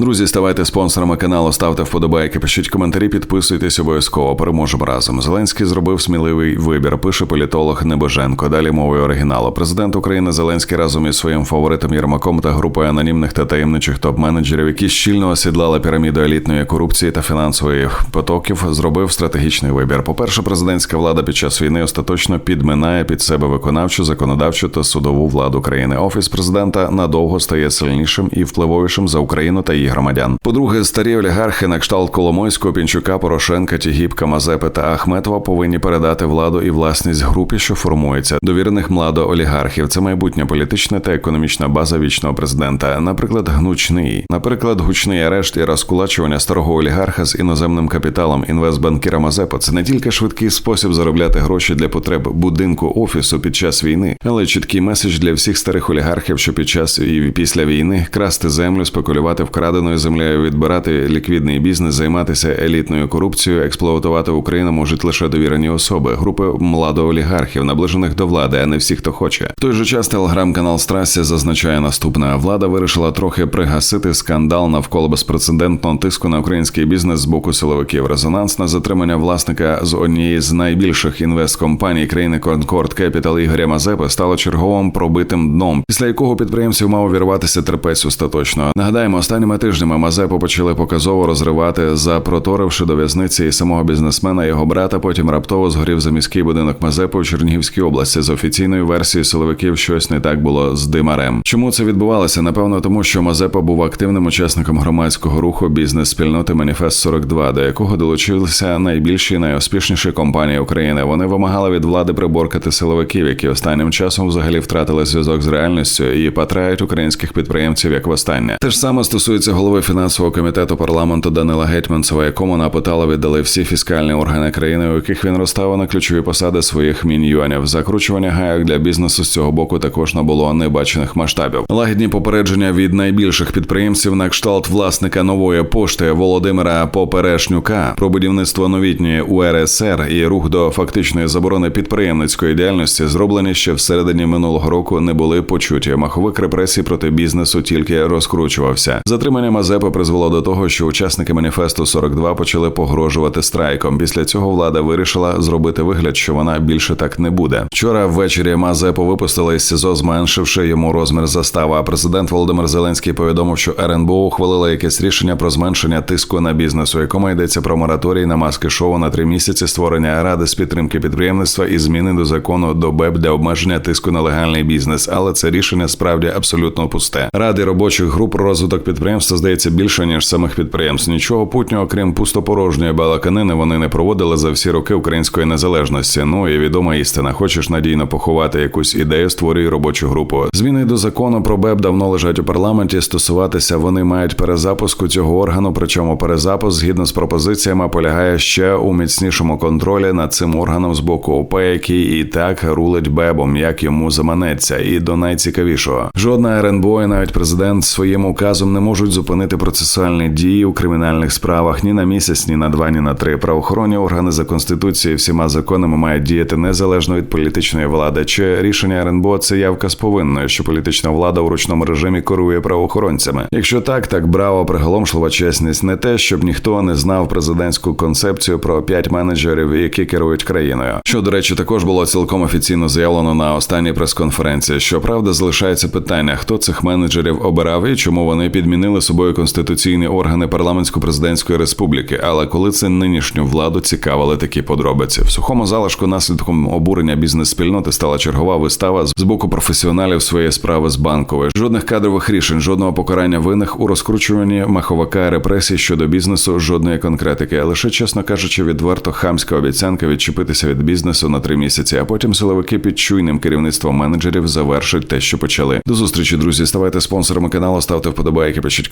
Друзі, ставайте спонсорами каналу, ставте вподобайки, пишіть коментарі, підписуйтесь обов'язково. Переможемо разом. Зеленський зробив сміливий вибір. Пише політолог Небоженко. Далі мовою оригіналу. Президент України Зеленський разом із своїм фаворитом Єрмаком та групою анонімних та таємничих топ-менеджерів, які щільно осідлали піраміду елітної корупції та фінансової потоків, зробив стратегічний вибір. По перше, президентська влада під час війни остаточно підминає під себе виконавчу, законодавчу та судову владу країни. Офіс президента надовго стає сильнішим і впливовішим за Україну та її громадян. По-друге, старі олігархи на кшталт Коломойського, Пінчука, Порошенка, Тігіпка, Мазепи та Ахметова повинні передати владу і власність групі, що формується довірених младоолігархів. Це майбутня політична та економічна база вічного президента. Наприклад, гнучний, наприклад, гучний арешт і розкулачування старого олігарха з іноземним капіталом інвестбанкіра Мазепа. Це не тільки швидкий спосіб заробляти гроші для потреб будинку офісу під час війни, але й чіткий меседж для всіх старих олігархів, що під час і після війни красти землю, спекулювати вкраденою землею, відбирати ліквідний бізнес, займатися елітною корупцією, експлуатувати Україну можуть лише довірені особи, групи младоолігархів, наближених до влади, а не всі, хто хоче. В той же час телеграм-канал Страсі зазначає наступне: влада вирішила трохи пригасити скандал навколо безпрецедентного тиску на український бізнес з боку силовиків. Резонансне затримання власника з однієї з найбільших інвесткомпаній країни Concord Capital Ігоря Мазепи стало черговим пробитим дном, після якого підприємців мав увірватися терпець остаточно. Нагадаємо, останніми тижнями Мазепу почали показово розривати, запроторивши до в'язниці і самого бізнесмена, його брата. Потім раптово згорів за міський будинок Мазепи в Чернігівській області. З офіційною версією силовиків щось не так було з димарем. Чому це відбувалося? Напевно, тому що Мазепа був активним учасником громадського руху бізнес-спільноти Маніфест 42 до якого долучилися найбільші і найуспішніші компанії України. Вони вимагали від влади приборкати силовиків, які останнім часом взагалі втратили зв'язок з реальністю і патрають українських підприємців як востаннє. Те ж саме стосується голови фінансового комітету парламенту Данила Гетьманцева, якому на Потала віддали всі фіскальні органи країни, у яких він розставив на ключові посади своїх міньйонів. Закручування гайок для бізнесу з цього боку також набуло небачених масштабів. Лагідні попередження від найбільших підприємців на кшталт власника нової пошти Володимира Поперешнюка про будівництво новітньої УРСР і рух до фактичної заборони підприємницької діяльності, зроблені ще всередині минулого року, не були почуті. Маховик репресій проти бізнесу тільки розкручувався. Затримання Мазепи призвело до того, що учасники маніфесту 42 почали погрожувати страйком. Після цього влада вирішила зробити вигляд, що вона більше так не буде. Вчора ввечері Мазепу випустили із СІЗО, зменшивши йому розмір застави. А президент Володимир Зеленський повідомив, що РНБО ухвалила якесь рішення про зменшення тиску на бізнес, у якому йдеться про мораторій на маски шоу на три місяці, створення ради з підтримки підприємництва і зміни до закону до БЕП для обмеження тиску на легальний бізнес. Але це рішення справді абсолютно пусте. Ради робочих груп розвиток підприємства здається більше ніж самих підприємств. Нічого путнього, крім пустопорожньої балаканини, вони не проводили за всі роки української незалежності. Ну і відома істина. Хочеш надійно поховати якусь ідею, створюй робочу групу. Зміни до закону про БЕП давно лежать у парламенті. Стосуватися вони мають перезапуску цього органу. Причому перезапуск, згідно з пропозиціями, полягає ще у міцнішому контролі над цим органом з боку ОП, який і так рулить бебом, як йому заманеться. І до найцікавішого жодна РНБО і навіть президент своїм указом не можуть зупинити процесуальні дії у кримінальних справах ні на місяць, ні на два, ні на три. Правоохоронні органи за конституцією всіма законами мають діяти незалежно від політичної влади. Чи рішення РНБО це явка з повинною, що політична влада у ручному режимі керує правоохоронцями? Якщо так, так браво, приголомшлива чесність не те, щоб ніхто не знав президентську концепцію про п'ять менеджерів, які керують країною. Що до речі, також було цілком офіційно заявлено на останній прес-конференції. Щоправда, залишається питання, хто цих менеджерів обирав і чому вони підмінили собою конституційні органи парламентсько-президентської республіки. Але коли це нинішню владу цікавили такі подробиці, в сухому залишку наслідком обурення бізнес-спільноти стала чергова вистава з боку професіоналів своєї справи з банкової. Жодних кадрових рішень, жодного покарання винних у розкручуванні маховика репресій щодо бізнесу, жодної конкретики. Лише, чесно кажучи, відверто хамська обіцянка відчепитися від бізнесу на три місяці, а потім силовики під чуйним керівництвом менеджерів завершать те, що почали. До зустрічі, друзі. Ставайте спонсорами каналу, ставте вподобайки, пишіть